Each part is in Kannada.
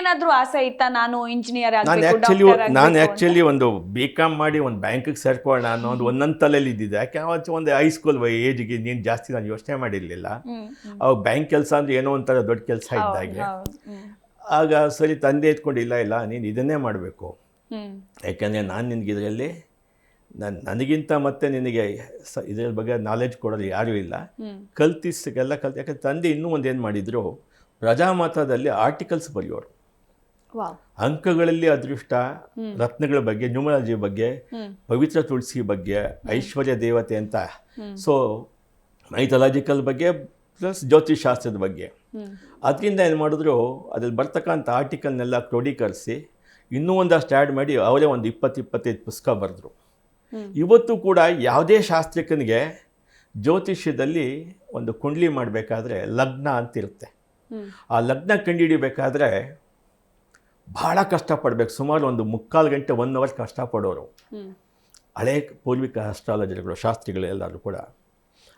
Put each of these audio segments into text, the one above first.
ಏನಾದ್ರೂ ಆಸೆ ಇತ್ತಾ? ನಾನು ಇಂಜಿನಿಯರ್ ನಾನು ಆ್ಯಕ್ಚುಲಿ ನಾನು ಆ್ಯಕ್ಚುಲಿ ಒಂದು ಬಿ ಕಾಮ್ ಮಾಡಿ ಒಂದು ಬ್ಯಾಂಕಿಗೆ ಸೇರ್ಕೊಳ್ಳೋಣ ಅನ್ನೋ ಒಂದು ಒಂದೊಂದು ತಲೆಯಲ್ಲಿ ಇದ್ದಿದ್ದೆ. ಯಾಕೆ ಅವತ್ತು ಒಂದು ಹೈಸ್ಕೂಲ್ ಏಜ್ಗೆ ನೀನು ಜಾಸ್ತಿ ನಾನು ಯೋಚನೆ ಮಾಡಿರಲಿಲ್ಲ. ಅವಾಗ ಬ್ಯಾಂಕ್ ಕೆಲಸ ಅಂದ್ರೆ ಏನೋ ಒಂಥರ ದೊಡ್ಡ ಕೆಲಸ ಇದ್ದಾಗೆ. ಆಗ ಸರಿ ತಂದೆ ಎತ್ಕೊಂಡು ಇಲ್ಲ ಇಲ್ಲ ನೀನು ಇದನ್ನೇ ಮಾಡಬೇಕು. ಯಾಕೆಂದರೆ ನಾನು ನಿನಗೆ ಇದರಲ್ಲಿ ನಾನು ನನಗಿಂತ ಮತ್ತೆ ನಿನಗೆ ಸ ಇದರ ಬಗ್ಗೆ ನಾಲೆಜ್ ಕೊಡೋದು ಯಾರೂ ಇಲ್ಲ. ಹ್ಮ್, ಕಲ್ತಿಸ್ಗೆಲ್ಲ ಕಲ್ತು ಯಾಕಂದ್ರೆ ತಂದೆ ಇನ್ನೂ ಒಂದು ಏನು ಮಾಡಿದ್ರು ಪ್ರಜಾಮತದಲ್ಲಿ ಆರ್ಟಿಕಲ್ಸ್ ಬರೆಯೋರು. ಅಂಕಗಳಲ್ಲಿ ಅದೃಷ್ಟ ರತ್ನಗಳ ಬಗ್ಗೆ ನ್ಯೂಮರಾಲಜಿ ಬಗ್ಗೆ ಪವಿತ್ರ ತುಳಸಿ ಬಗ್ಗೆ ಐಶ್ವರ್ಯ ದೇವತೆ ಅಂತ. ಸೊ ಮೈಥಲಾಜಿಕಲ್ ಬಗ್ಗೆ ಪ್ಲಸ್ ಜ್ಯೋತಿಷಾಸ್ತ್ರದ ಬಗ್ಗೆ. ಅದರಿಂದ ಏನು ಮಾಡಿದ್ರು ಅದ್ರಲ್ಲಿ ಬರ್ತಕ್ಕಂಥ ಆರ್ಟಿಕಲ್ನೆಲ್ಲ ಕ್ರೋಢೀಕರಿಸಿ ಇನ್ನೂ ಒಂದಷ್ಟು ಆ್ಯಡ್ ಮಾಡಿ ಅವರೇ ಒಂದು ಇಪ್ಪತ್ತು ಇಪ್ಪತ್ತೈದು ಪುಸ್ತಕ ಬರೆದ್ರು. ಇವತ್ತು ಕೂಡ ಯಾವುದೇ ಶಾಸ್ತ್ರಜ್ಞನಿಗೆ ಜ್ಯೋತಿಷ್ಯದಲ್ಲಿ ಒಂದು ಕುಂಡ್ಲಿ ಮಾಡಬೇಕಾದ್ರೆ ಲಗ್ನ ಅಂತಿರುತ್ತೆ. ಆ ಲಗ್ನ ಕಂಡುಹಿಡಿಬೇಕಾದ್ರೆ ಭಾಳ ಕಷ್ಟಪಡಬೇಕು. ಸುಮಾರು ಒಂದು ಮುಕ್ಕಾಲು ಗಂಟೆ ಒನ್ ಅವರ್ ಕಷ್ಟಪಡೋರು. ಹಳೆ ಪೂರ್ವಿಕ ಅಸ್ಟ್ರಾಲಜರ್ಗಳು ಶಾಸ್ತ್ರಿಗಳು ಎಲ್ಲರೂ ಕೂಡ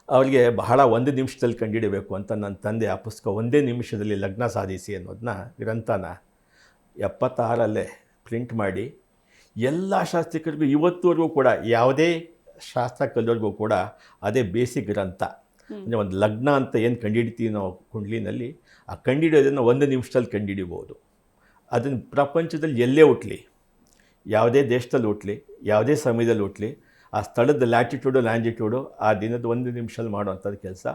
ಅವರಿಗೆ ಬಹಳ ಒಂದು ನಿಮಿಷದಲ್ಲಿ ಕಂಡುಹಿಡಬೇಕು ಅಂತ ನನ್ನ ತಂದೆ ಆ ಪುಸ್ತಕ ಒಂದೇ ನಿಮಿಷದಲ್ಲಿ ಲಗ್ನ ಸಾಧಿಸಿ ಅನ್ನೋದನ್ನ ಗ್ರಂಥನ ಎಪ್ಪತ್ತಾರಲ್ಲೇ ಪ್ರಿಂಟ್ ಮಾಡಿ ಎಲ್ಲ ಶಾಸ್ತ್ರಿಕರಿಗೂ ಇವತ್ತುವರೆಗೂ ಕೂಡ ಯಾವುದೇ ಶಾಸ್ತ್ರ ಕಲಿಯೋರ್ಗೂ ಕೂಡ ಅದೇ ಬೇಸಿಕ್ ಗ್ರಂಥ. ಅಂದರೆ ಒಂದು ಲಗ್ನ ಅಂತ ಏನು ಕಂಡುಹಿಡಿತೀವಿ ನಾವು ಕುಂಡ್ಲಿನಲ್ಲಿ ಆ ಕಂಡುಹಿಡಿಯೋದನ್ನು ಒಂದು ನಿಮಿಷದಲ್ಲಿ ಕಂಡುಹಿಡಿಬೋದು. ಅದನ್ನು ಪ್ರಪಂಚದಲ್ಲಿ ಎಲ್ಲೇ ಹುಟ್ಟಲಿ ಯಾವುದೇ ದೇಶದಲ್ಲಿ ಹುಟ್ಟಲಿ ಯಾವುದೇ ಸಮಯದಲ್ಲಿ ಹುಟ್ಟಲಿ ಆ ಸ್ಥಳದ ಲ್ಯಾಟಿಟ್ಯೂಡು ಲ್ಯಾಂಜಿಟ್ಯೂಡು ಆ ದಿನದ ಒಂದು ನಿಮಿಷದಲ್ಲಿ ಮಾಡುವಂಥದ್ದು ಕೆಲಸ.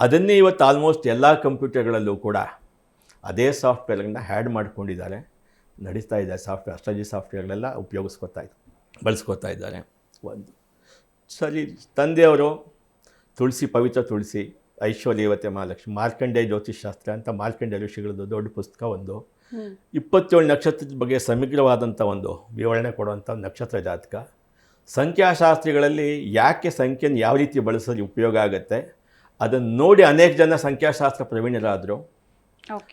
ಅದನ್ನೇ ಇವತ್ತು ಆಲ್ಮೋಸ್ಟ್ ಎಲ್ಲ ಕಂಪ್ಯೂಟರ್ಗಳಲ್ಲೂ ಕೂಡ ಅದೇ ಸಾಫ್ಟ್ವೇರ್ಗಳನ್ನ ಹ್ಯಾಡ್ ಮಾಡ್ಕೊಂಡಿದ್ದಾರೆ. ನಡೀತಾ ಇದೆ ಸಾಫ್ಟ್ವೇರ್ ಅಸ್ಟ್ರಾಲಜಿ ಸಾಫ್ಟ್ವೇರ್ಗಳೆಲ್ಲ ಉಪಯೋಗಿಸ್ಕೊತಾ ಇದ್ದಾರೆ ಬಳಸ್ಕೊತಾ ಇದ್ದಾರೆ. ಒಂದು. ಸರಿ, ತಂದೆಯವರು ತುಳಸಿ, ಪವಿತ್ರ ತುಳಸಿ ಐಶ್ವರ್ಯವತೆ ಮಹಾಲಕ್ಷ್ಮಿ, ಮಾರ್ಕಂಡೇಯ ಜ್ಯೋತಿಷಾಸ್ತ್ರ ಅಂತ ಮಾರ್ಕಂಡೇಯ ಋಷಿಗಳದ್ದು ದೊಡ್ಡ ಪುಸ್ತಕ ಒಂದು. ಇಪ್ಪತ್ತೇಳು ನಕ್ಷತ್ರದ ಬಗ್ಗೆ ಸಮಗ್ರವಾದಂಥ ಒಂದು ವಿವರಣೆ ಕೊಡುವಂಥ ಒಂದು ನಕ್ಷತ್ರ ಜಾತಕ. ಸಂಖ್ಯಾಶಾಸ್ತ್ರಿಗಳಲ್ಲಿ ಯಾಕೆ ಸಂಖ್ಯೆನ ಯಾವ ರೀತಿ ಬಳಸೋದು ಉಪಯೋಗ ಆಗುತ್ತೆ? ಅದನ್ನು ನೋಡಿ ಅನೇಕ ಜನ ಸಂಖ್ಯಾಶಾಸ್ತ್ರ ಪ್ರವೀಣರಾದರು.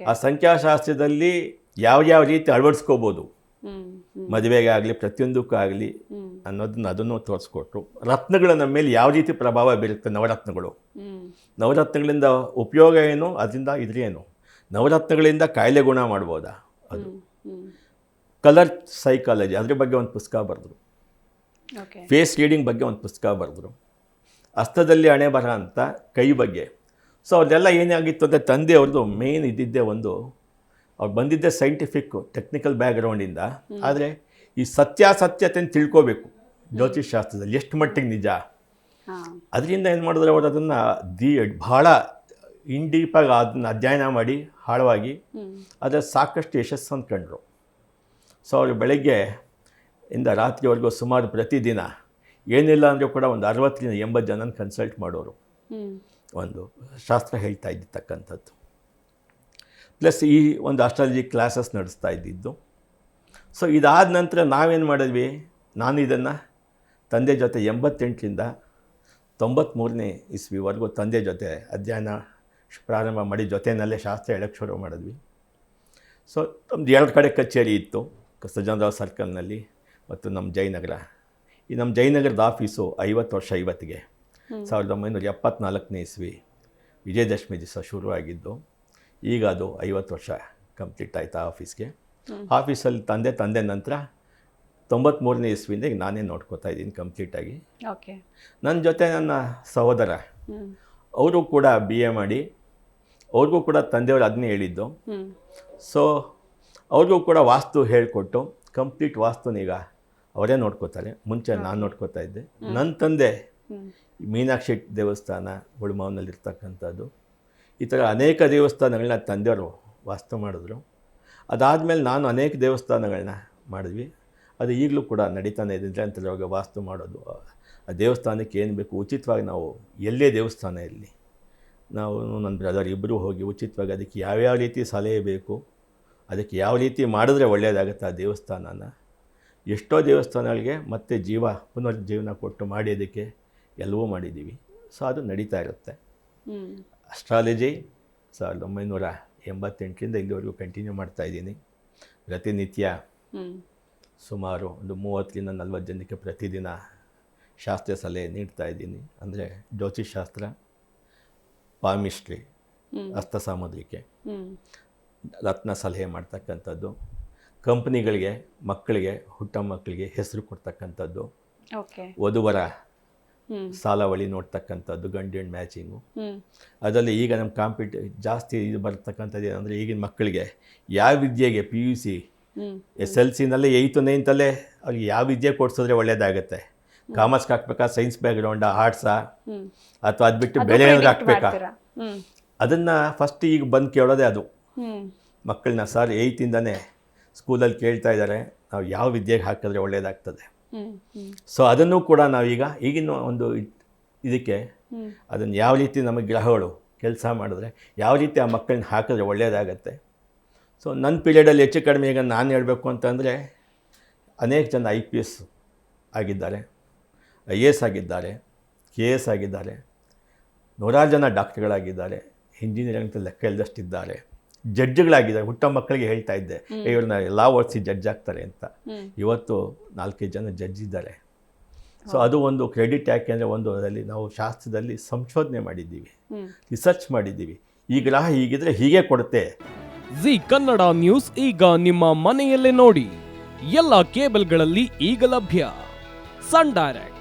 ಆ ಸಂಖ್ಯಾಶಾಸ್ತ್ರದಲ್ಲಿ ಯಾವ ಯಾವ ರೀತಿ ಅಳವಡಿಸ್ಕೋಬೋದು? ಮದುವೆಗೆ ಆಗಲಿ ಪ್ರತಿಯೊಂದಕ್ಕೂ ಆಗಲಿ ಹ್ಮ್, ಅನ್ನೋದನ್ನ ಅದನ್ನು ತೋರಿಸ್ಕೊಟ್ರು. ರತ್ನಗಳು ನಮ್ಮ ಮೇಲೆ ಯಾವ ರೀತಿ ಪ್ರಭಾವ ಬೀರುತ್ತೆ ನವರತ್ನಗಳು? ನವರತ್ನಗಳಿಂದ ಉಪಯೋಗ ಏನು? ಅದರಿಂದ ಇದ್ರೇನು ನವರತ್ನಗಳಿಂದ ಕಾಯಿಲೆ ಗುಣ ಮಾಡ್ಬೋದಾ? ಅದು. ಕಲರ್ ಸೈಕಾಲಜಿ ಅದ್ರ ಬಗ್ಗೆ ಒಂದು ಪುಸ್ತಕ ಬರೆದ್ರು. ಫೇಸ್ ರೀಡಿಂಗ್ ಬಗ್ಗೆ ಒಂದು ಪುಸ್ತಕ ಬರೆದ್ರು. ಹಸ್ತದಲ್ಲಿ ಹಣೆ ಬರ ಅಂತ ಕೈ ಬಗ್ಗೆ. ಸೊ ಅವ್ರದ್ದೆಲ್ಲ ಏನಾಗಿತ್ತು ಅಂದರೆ ತಂದೆಯವ್ರದ್ದು ಮೇನ್ ಇದ್ದಿದ್ದೇ ಒಂದು ಅವ್ರು ಬಂದಿದ್ದೆ ಸೈಂಟಿಫಿಕ್ ಟೆಕ್ನಿಕಲ್ ಬ್ಯಾಕ್ಗ್ರೌಂಡಿಂದ ಆದರೆ ಈ ಸತ್ಯಾಸತ್ಯತೆಯನ್ನು ತಿಳ್ಕೋಬೇಕು ಜ್ಯೋತಿಷಾಸ್ತ್ರದಲ್ಲಿ ಎಷ್ಟು ಮಟ್ಟಿಗೆ ನಿಜ? ಅದರಿಂದ ಏನು ಮಾಡಿದ್ರೆ ಅವರು ಅದನ್ನು ದಿ ಭಾಳ ಇನ್ ಡೀಪಾಗಿ ಅದನ್ನ ಅಧ್ಯಯನ ಮಾಡಿ ಆಳವಾಗಿ ಅದರ ಸಾಕಷ್ಟು ಯಶಸ್ಸು ಕಂಡರು. ಸೊ ಅವರು ಬೆಳಗ್ಗೆ ಇಂದ ರಾತ್ರಿವರೆಗೂ ಸುಮಾರು ಪ್ರತಿದಿನ ಏನಿಲ್ಲ ಅಂದರೂ ಕೂಡ ಒಂದು ಅರವತ್ತರಿಂದ ಎಂಬತ್ತು ಜನನ ಕನ್ಸಲ್ಟ್ ಮಾಡೋರು. ಒಂದು ಶಾಸ್ತ್ರ ಹೇಳ್ತಾ ಇದ್ದಿರ್ತಕ್ಕಂಥದ್ದು. ಪ್ಲಸ್ ಈ ಒಂದು ಅಸ್ಟ್ರಾಲಜಿ ಕ್ಲಾಸಸ್ ನಡೆಸ್ತಾ ಇದ್ದಿದ್ದು. ಸೊ ಇದಾದ ನಂತರ ನಾವೇನು ಮಾಡಿದ್ವಿ? ನಾನು ಇದನ್ನು ತಂದೆ ಜೊತೆ ಎಂಬತ್ತೆಂಟರಿಂದ ತೊಂಬತ್ತ್ಮೂರನೇ ಇಸ್ವಿವರೆಗೂ ತಂದೆ ಜೊತೆ ಅಧ್ಯಯನ ಪ್ರಾರಂಭ ಮಾಡಿ ಜೊತೆಯಲ್ಲೇ ಶಾಸ್ತ್ರ ಹೇಳಕ್ಕೆ ಶುರು ಮಾಡಿದ್ವಿ. ಸೊ ನಮ್ದು ಎರಡು ಕಡೆ ಕಚೇರಿ ಇತ್ತು ಸಜ್ಜನರಾವ್ ಸರ್ಕಲ್ನಲ್ಲಿ ಮತ್ತು ನಮ್ಮ ಜಯನಗರ. ಈ ನಮ್ಮ ಜಯನಗರದ ಆಫೀಸು ಐವತ್ತು ವರ್ಷ ಐವತ್ತಿಗೆ ಸಾವಿರದ ಒಂಬೈನೂರ ಎಪ್ಪತ್ನಾಲ್ಕನೇ ಇಸ್ವಿ ವಿಜಯದಶಮಿ ದಿವಸ ಶುರುವಾಗಿದ್ದು ಈಗ ಅದು ಐವತ್ತು ವರ್ಷ ಕಂಪ್ಲೀಟ್ ಆಯಿತು ಆಫೀಸ್ಗೆ. ಆಫೀಸಲ್ಲಿ ತಂದೆ ತಂದೆ ನಂತರ ತೊಂಬತ್ತ್ಮೂರನೇ ಇಸ್ವಿಯಿಂದ ಈಗ ನಾನೇ ನೋಡ್ಕೋತಾ ಇದ್ದೀನಿ ಕಂಪ್ಲೀಟಾಗಿ ಓಕೆ. ನನ್ನ ಜೊತೆ ನನ್ನ ಸಹೋದರ ಅವರು ಕೂಡ ಬಿ ಎ ಮಾಡಿ ಅವ್ರಿಗೂ ಕೂಡ ತಂದೆಯವರು ಅದನ್ನೇ ಹೇಳಿದ್ದು. ಸೊ ಅವ್ರಿಗೂ ಕೂಡ ವಾಸ್ತು ಹೇಳಿಕೊಟ್ಟು ಕಂಪ್ಲೀಟ್ ವಾಸ್ತುನೀಗ ಅವರೇ ನೋಡ್ಕೋತಾರೆ. ಮುಂಚೆ ನಾನು ನೋಡ್ಕೋತಾ ಇದ್ದೆ. ನನ್ನ ತಂದೆ ಮೀನಾಕ್ಷಿ ದೇವಸ್ಥಾನ ಗುಳ್ಮಾವ್ನಲ್ಲಿರ್ತಕ್ಕಂಥದ್ದು ಈ ಥರ ಅನೇಕ ದೇವಸ್ಥಾನಗಳನ್ನ ತಂದೆಯವರು ವಾಸ್ತು ಮಾಡಿದ್ರು. ಅದಾದಮೇಲೆ ನಾನು ಅನೇಕ ದೇವಸ್ಥಾನಗಳನ್ನ ಮಾಡಿದ್ವಿ. ಅದು ಈಗಲೂ ಕೂಡ ನಡೀತಾನೆ ಇದೆ. ಅವಾಗ ವಾಸ್ತು ಮಾಡೋದು. ಆ ದೇವಸ್ಥಾನಕ್ಕೆ ಏನು ಬೇಕು? ಉಚಿತವಾಗಿ ನಾವು ಎಲ್ಲೇ ದೇವಸ್ಥಾನ ಇರಲಿ. ನಾವು ನನ್ನ ಬ್ರದರ್ ಇಬ್ಬರೂ ಹೋಗಿ ಉಚಿತವಾಗಿ ಅದಕ್ಕೆ ಯಾವ್ಯಾವ ರೀತಿ ಸಲಹೆ ಬೇಕು ಅದಕ್ಕೆ ಯಾವ ರೀತಿ ಮಾಡಿದ್ರೆ ಒಳ್ಳೆಯದಾಗುತ್ತೆ ಆ ದೇವಸ್ಥಾನನ ಎಷ್ಟೋ ದೇವಸ್ಥಾನಗಳಿಗೆ ಮತ್ತೆ ಜೀವ ಪುನರ್ಜೀವನ ಕೊಟ್ಟು ಮಾಡಿ ಅದಕ್ಕೆ ಎಲ್ಲವೂ ಮಾಡಿದ್ದೀವಿ. ಸೊ ಅದು ನಡೀತಾ ಇರುತ್ತೆ. ಅಸ್ಟ್ರಾಲಜಿ ಸಾವಿರದ ಒಂಬೈನೂರ ಎಂಬತ್ತೆಂಟರಿಂದ ಇಲ್ಲಿವರೆಗೂ ಕಂಟಿನ್ಯೂ ಮಾಡ್ತಾ ಇದ್ದೀನಿ. ಪ್ರತಿನಿತ್ಯ ಸುಮಾರು ಒಂದು ಮೂವತ್ತರಿಂದ ನಲ್ವತ್ತು ಜನಕ್ಕೆ ಪ್ರತಿದಿನ ಶಾಸ್ತ್ರೀಯ ಸಲಹೆ ನೀಡ್ತಾ ಇದ್ದೀನಿ. ಅಂದರೆ ಜ್ಯೋತಿಷಾಸ್ತ್ರ ಪಾಮಿಸ್ಟ್ರಿ. ಹಸ್ತ ಸಾಮುದ್ರಿಕೆ ರತ್ನ ಸಲಹೆ ಮಾಡ್ತಕ್ಕಂಥದ್ದು ಕಂಪ್ನಿಗಳಿಗೆ ಮಕ್ಕಳಿಗೆ ಹುಟ್ಟ ಮಕ್ಕಳಿಗೆ ಹೆಸರು ಕೊಡ್ತಕ್ಕಂಥದ್ದು ವಧುವರ ಸಾಲವಳಿ ನೋಡ್ತಕ್ಕಂಥದ್ದು ಗಂಡು ಹೆಣ್ಣು ಮ್ಯಾಚಿಂಗು. ಅದರಲ್ಲಿ ಈಗ ನಮ್ಮ ಕಾಂಪಿಟ್ ಜಾಸ್ತಿ ಇದು ಬರ್ತಕ್ಕಂಥದ್ದು ಏನಂದರೆ ಈಗಿನ ಮಕ್ಕಳಿಗೆ ಯಾವ ವಿದ್ಯೆಗೆ P U C S L ಸಿನಲ್ಲೇ ಏಯ್ತು ನೈನ್ತಲ್ಲೇ ಅವ್ರಿಗೆ ಯಾವ ವಿದ್ಯೆ ಕೊಡ್ಸಿದ್ರೆ ಒಳ್ಳೇದಾಗುತ್ತೆ. ಕಾಮರ್ಸ್ಗೆ ಹಾಕ್ಬೇಕಾ? ಸೈನ್ಸ್ ಬ್ಯಾಕ್ಗ್ರೌಂಡಾ? ಆರ್ಟ್ಸಾ? ಅಥವಾ ಅದು ಬಿಟ್ಟು ಬೇರೆ ಬೆಳೆ ಹಾಕ್ಬೇಕಾ? ಅದನ್ನು ಫಸ್ಟ್ ಈಗ ಬಂದು ಕೇಳೋದೇ ಅದು. ಮಕ್ಕಳನ್ನ ಸರ್ ಏಯ್ತಿಂದನೇ ಸ್ಕೂಲಲ್ಲಿ ಕೇಳ್ತಾ ಇದ್ದಾರೆ ನಾವು ಯಾವ ವಿದ್ಯೆಗೆ ಹಾಕಿದ್ರೆ ಹ್ಮ್ ಸೊ ಅದನ್ನು ಕೂಡ ನಾವೀಗ ಈಗಿನ ಒಂದು ಇದ್- ಇದಕ್ಕೆ ಅದನ್ನು ಯಾವ ರೀತಿ ನಮ್ಮ ಗ್ರಹಗಳು ಕೆಲಸ ಮಾಡಿದ್ರೆ ಯಾವ ರೀತಿ ಆ ಮಕ್ಕಳನ್ನ ಹಾಕಿದ್ರೆ ಒಳ್ಳೆಯದಾಗತ್ತೆ ಸೊ ನನ್ನ ಪೀರಿಯಡಲ್ಲಿ ಹೆಚ್ಚು ಕಡಿಮೆ ಈಗ ನಾನು ಹೇಳಬೇಕು ಅಂತಂದರೆ ಅನೇಕ ಜನ ಐ ಪಿ ಎಸ್ ಆಗಿದ್ದಾರೆ. ಐ ಎ ಎಸ್ ಆಗಿದ್ದಾರೆ ಕೆ ಎಸ್ ಆಗಿದ್ದಾರೆ ನೂರಾರು ಜನ ಡಾಕ್ಟರ್ಗಳಾಗಿದ್ದಾರೆ ಇಂಜಿನಿಯರಿಂಗ್ ಅಂತ ಲೆಕ್ಕ ಇಲ್ಲದಷ್ಟಿದ್ದಾರೆ ಜಡ್ಜ್ಗಳಾಗಿದ್ದಾರೆ ಹುಟ್ಟ ಮಕ್ಕಳಿಗೆ ಹೇಳ್ತಾ ಇದ್ದೆ ಇವ್ರನ್ನ ಎಲ್ಲ ಓದಿಸಿ ಜಡ್ಜ್ ಆಗ್ತಾರೆ ಅಂತ. ಇವತ್ತು ನಾಲ್ಕೈದು ಜನ ಜಡ್ಜ್ ಇದ್ದಾರೆ. ಸೊ ಅದು ಒಂದು ಕ್ರೆಡಿಟ್ ಯಾಕೆ ಅಂದರೆ ಒಂದು ಅದರಲ್ಲಿ ನಾವು ಶಾಸ್ತ್ರದಲ್ಲಿ ಸಂಶೋಧನೆ ಮಾಡಿದ್ದೀವಿ ರಿಸರ್ಚ್ ಮಾಡಿದ್ದೀವಿ. ಈ ಗ್ರಹ ಹೀಗಿದ್ರೆ ಹೀಗೆ ಕೊಡುತ್ತೆ. ಜಿ ಕನ್ನಡ ನ್ಯೂಸ್ ಈಗ ನಿಮ್ಮ ಮನೆಯಲ್ಲೇ ನೋಡಿ. ಎಲ್ಲ ಕೇಬಲ್ಗಳಲ್ಲಿ ಈಗ ಲಭ್ಯ. Sun Direct.